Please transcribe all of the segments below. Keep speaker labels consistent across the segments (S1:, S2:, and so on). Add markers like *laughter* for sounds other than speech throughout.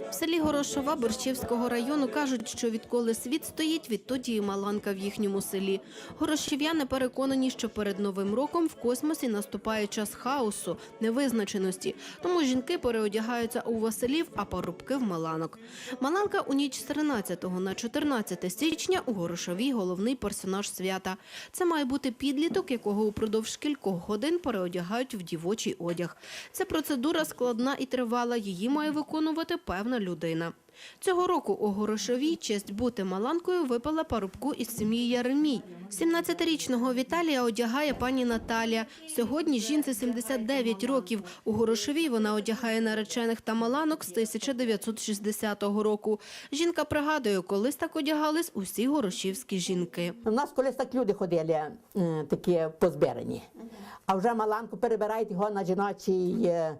S1: В селі Горошова Борщівського району кажуть, що відколи світ стоїть, відтоді і маланка в їхньому селі. Горошів'яни переконані, що перед Новим роком в космосі наступає час хаосу, невизначеності. Тому жінки переодягаються у Василів, а парубки в маланок. Маланка у ніч з 13 на 14 січня у Горошовій головний персонаж свята. Це має бути підліток, якого упродовж кількох годин переодягають в дівочий одяг. Ця процедура складна і тривала. Її має виконувати певна людина. Цього року у Горошовій честь бути маланкою випала парубку із сім'ї Яремій. 17-річного Віталія одягає пані Наталія. Сьогодні жінці 79 років. У Горошовій вона одягає наречених та маланок з 1960 року. Жінка пригадує, колись так одягались усі горошівські жінки.
S2: У нас колись так люди ходили, е, такі позбирані. А вже маланку перебирають його на жіночий е,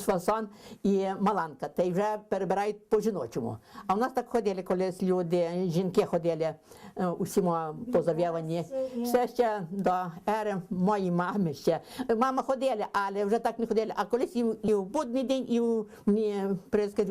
S2: фасон і маланка, та й вже перебирають по жіночому. А в нас так ходили колись люди, жінки ходили е, усіма позав'явані. Все ще до ери моєї мами ще. Мама ходила, але вже так не ходили. А колись і, в- і в будний день, і в,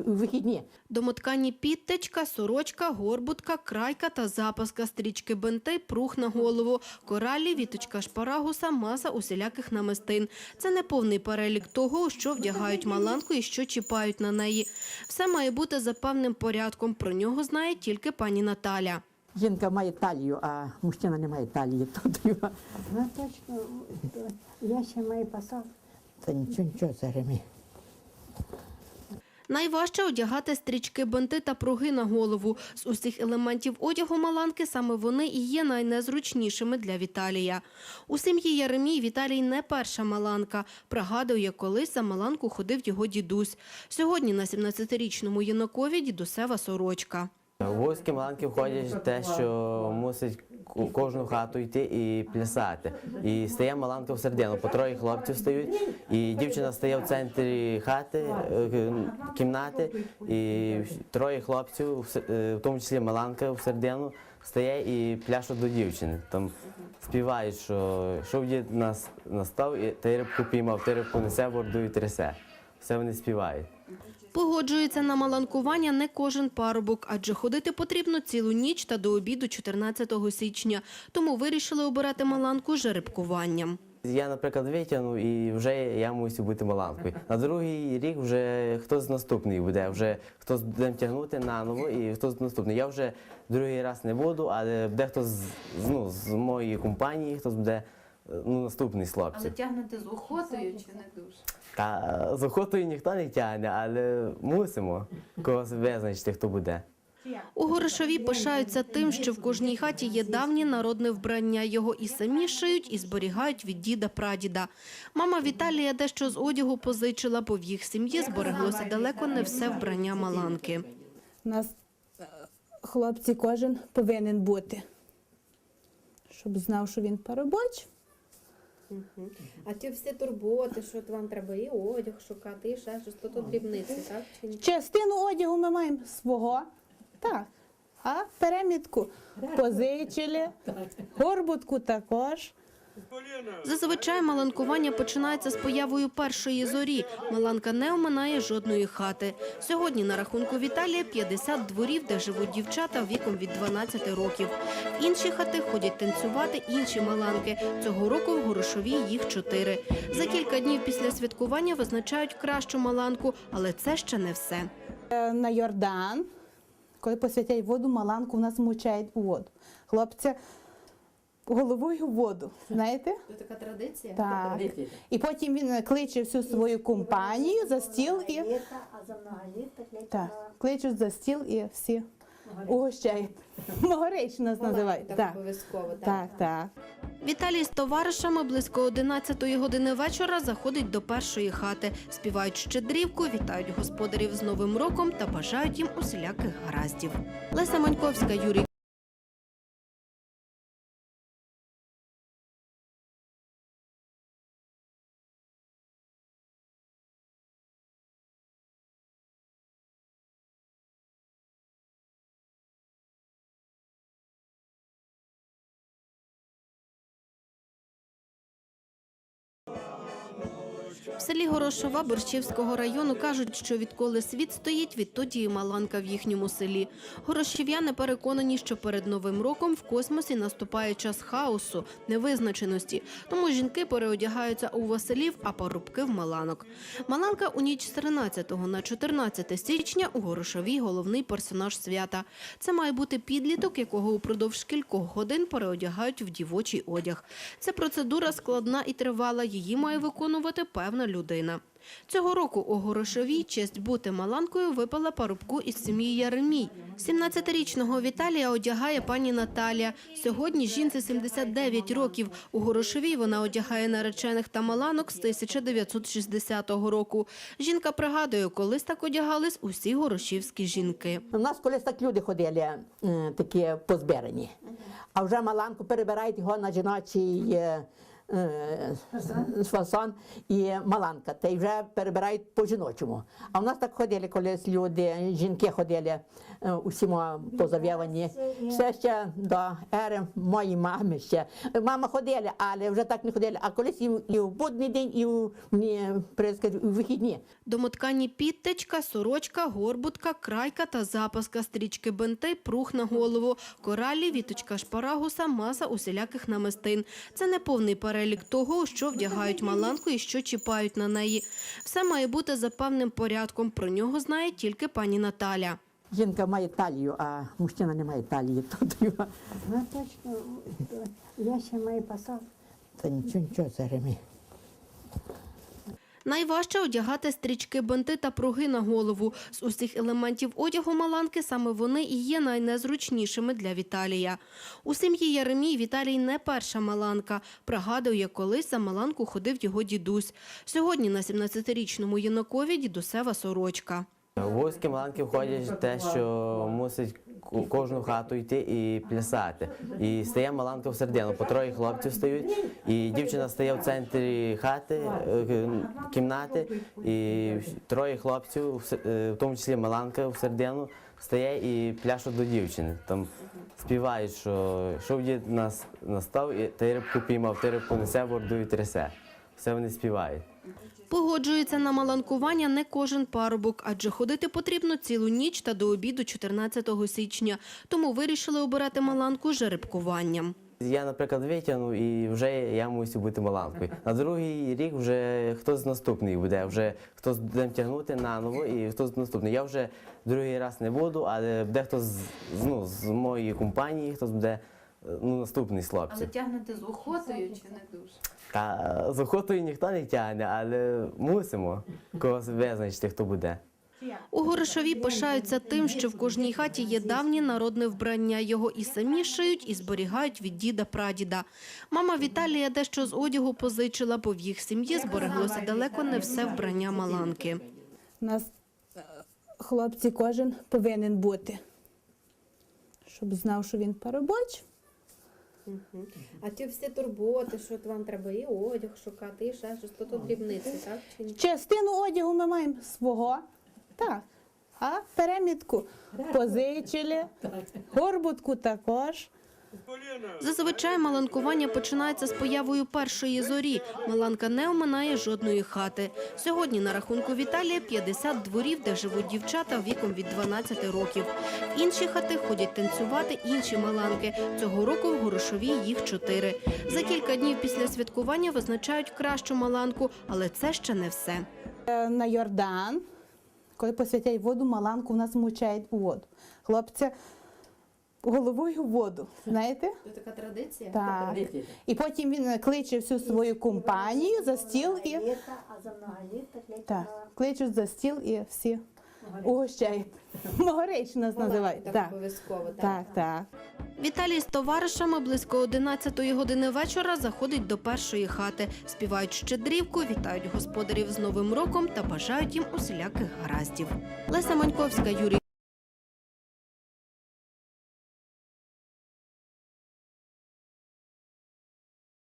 S2: вихідні.
S1: Домоткані підтечка, сорочка, горбутка, крайка та запаска, стрічки бенти, прух на голову, коралі, віточка шпарагуса, маса усіляких намистин. Це не повний перелік того, що вдягають маланку і що чіпають на неї. Все має бути за певним порядком. Про нього знає тільки пані Наталя.
S2: Жінка має талію, а мужчина не має талії. Тут його-
S3: Ну точно, я ще маю пасок.
S2: Та нічого, нічого, Заремі.
S1: Найважче одягати стрічки, бинти та пруги на голову. З усіх елементів одягу маланки саме вони і є найнезручнішими для Віталія. У сім'ї Яремій Віталій не перша маланка. Пригадує, колись за маланку ходив його дідусь. Сьогодні на 17-річному юнакові дідусева сорочка.
S4: Вузькі маланки входять те, що мусить ку- кожну хату йти і плясати. І стає маланка в середину. По троє хлопців стають, і дівчина стає в центрі хати, е, кімнати, і троє хлопців, е, в тому числі маланка в середину, стає і пляшуть до дівчини. Там співають, що що дід нас настав, і ти рибку піймав, ти рибку несе, борду і трясе. Все вони співають.
S1: Погоджується на маланкування не кожен парубок, адже ходити потрібно цілу ніч та до обіду 14 січня. Тому вирішили обирати маланку жеребкуванням.
S4: Я, наприклад, витягнув і вже я мусив бути маланкою. На другий рік вже хтось наступний буде, вже хтось буде тягнути наново і хтось наступний. Я вже другий раз не буду, але буде хтось ну, з моєї компанії, хтось буде ну, наступний з хлопців.
S1: тягнете з охотою чи не дуже?
S4: Та з охотою ніхто не тягне, але мусимо когось визначити, хто буде.
S1: У Горошові пишаються тим, що в кожній хаті є давнє народне вбрання. Його і самі шиють, і зберігають від діда-прадіда. Мама Віталія дещо з одягу позичила, бо в їх сім'ї збереглося далеко не все вбрання маланки.
S5: У нас е, хлопці кожен повинен бути, щоб знав, що він парубоч.
S6: А ті всі турботи, що от вам треба і одяг шукати, і ще щось, то тут дрібниці, так? Чи ні?
S5: Частину одягу ми маємо свого, так. А перемітку позичили, горбутку також.
S1: Зазвичай маланкування починається з появою першої зорі. Маланка не оминає жодної хати. Сьогодні на рахунку Віталія 50 дворів, де живуть дівчата віком від 12 років. Інші хати ходять танцювати інші маланки. Цього року в Горошовій їх чотири. За кілька днів після святкування визначають кращу маланку, але це ще не все.
S5: Е, На Йордан, коли посвятять воду, маланку в нас мучають у воду. Хлопця головою в воду, знаєте?
S6: Це така традиція?
S5: Так. І потім він кличе всю свою компанію за стіл і так, кличуть за стіл і всі угощають. *laughs* Могорич нас називають.
S6: Так, обов'язково, так.
S5: так, так.
S1: Віталій з товаришами близько 11 години вечора заходить до першої хати. Співають щедрівку, вітають господарів з Новим роком та бажають їм усіляких гараздів. Леся Маньковська, Юрій В селі Горошова Борщівського району кажуть, що відколи світ стоїть, відтоді і Маланка в їхньому селі. Горошів'яни переконані, що перед Новим роком в космосі наступає час хаосу, невизначеності. Тому жінки переодягаються у Василів, а парубки в Маланок. Маланка у ніч з 13 на 14 січня у Горошовій головний персонаж свята. Це має бути підліток, якого упродовж кількох годин переодягають в дівочий одяг. Ця процедура складна і тривала. Її має виконувати певна людина. Цього року у Горошовій честь бути маланкою випала парубку із сім'ї Яремій. 17-річного Віталія одягає пані Наталія. Сьогодні жінці 79 років. У Горошовій вона одягає наречених та маланок з 1960 року. Жінка пригадує, колись так одягались усі горошівські жінки.
S2: У нас колись так люди ходили, е, такі позбирані. А вже маланку перебирають його на жіночий е, фасон і маланка, та й вже перебирають по жіночому. А в нас так ходили колись люди, жінки ходили е, усі мо позав'явані. Все ще до ери моєї мами ще. Мама ходила, але вже так не ходили. А колись і, в- і в будний день, і в, вихідні.
S1: Домоткані підтечка, сорочка, горбутка, крайка та запаска, стрічки бенти, прух на голову, коралі, віточка шпарагуса, маса усіляких намистин. Це не повний перелік того, що вдягають маланку і що чіпають на неї. Все має бути за певним порядком. Про нього знає тільки пані Наталя.
S2: Жінка має талію, а мужчина не має талії. *laughs* Тут його.
S3: Ну я ще маю пасав.
S2: Та нічого, нічого, зараз ми.
S1: Найважче одягати стрічки, бинти та пруги на голову. З усіх елементів одягу маланки саме вони і є найнезручнішими для Віталія. У сім'ї Яремій Віталій не перша маланка. Пригадує, колись за маланку ходив його дідусь. Сьогодні на 17-річному юнакові дідусева сорочка.
S4: В вузькі маланки входять те, що мусить кожну хату йти і плясати. І стає маланка всередину. По троє хлопців стають, і дівчина стає в центрі хати, е, кімнати, і троє хлопців, е, в тому числі маланка всередину, стає і пляшуть до дівчини. Там співають, що що дід нас настав, і ти рибку піймав, ти рибку несе, борду і трясе. Все вони співають.
S1: Погоджується на маланкування не кожен парубок, адже ходити потрібно цілу ніч та до обіду 14 січня. Тому вирішили обирати маланку жеребкуванням.
S4: Я, наприклад, витягнув і вже я мусив бути маланкою. На другий рік вже хтось наступний буде, вже хтось буде тягнути наново і хтось наступний. Я вже другий раз не буду, але буде хтось ну, з моєї компанії, хтось буде ну, наступний з хлопців.
S6: тягнете з охотою чи не дуже?
S4: Та з охотою ніхто не тягне, але мусимо когось визначити, хто буде.
S1: У Горошові пишаються тим, що в кожній хаті є давнє народне вбрання. Його і самі шиють, і зберігають від діда-прадіда. Мама Віталія дещо з одягу позичила, бо в їх сім'ї збереглося далеко не все вбрання маланки.
S5: У нас е, хлопці кожен повинен бути, щоб знав, що він парубоч.
S6: А ті всі турботи, що вам треба і одяг шукати, і ще щось, то тут дрібниці, так? Чи ні?
S5: Частину одягу ми маємо свого, так. А перемітку позичили, горбутку також.
S1: Зазвичай маланкування починається з появою першої зорі. Маланка не оминає жодної хати. Сьогодні на рахунку Віталія 50 дворів, де живуть дівчата віком від 12 років. Інші хати ходять танцювати інші маланки. Цього року в Горошовій їх чотири. За кілька днів після святкування визначають кращу маланку, але це ще не все.
S5: Е, На Йордан, коли посвятять воду, маланку в нас мучають у воду. Хлопця головою в воду, знаєте?
S6: Це така традиція?
S5: Так. І потім він кличе всю свою компанію за стіл і
S3: а за
S5: так, кличуть за стіл і всі угощають. *laughs* Могорич нас називають.
S6: Так, обов'язково, так,
S5: так.
S1: Віталій з товаришами близько 11-ї години вечора заходить до першої хати, співають щедрівку, вітають господарів з Новим роком та бажають їм усіляких гараздів. Леся Маньковська, Юрій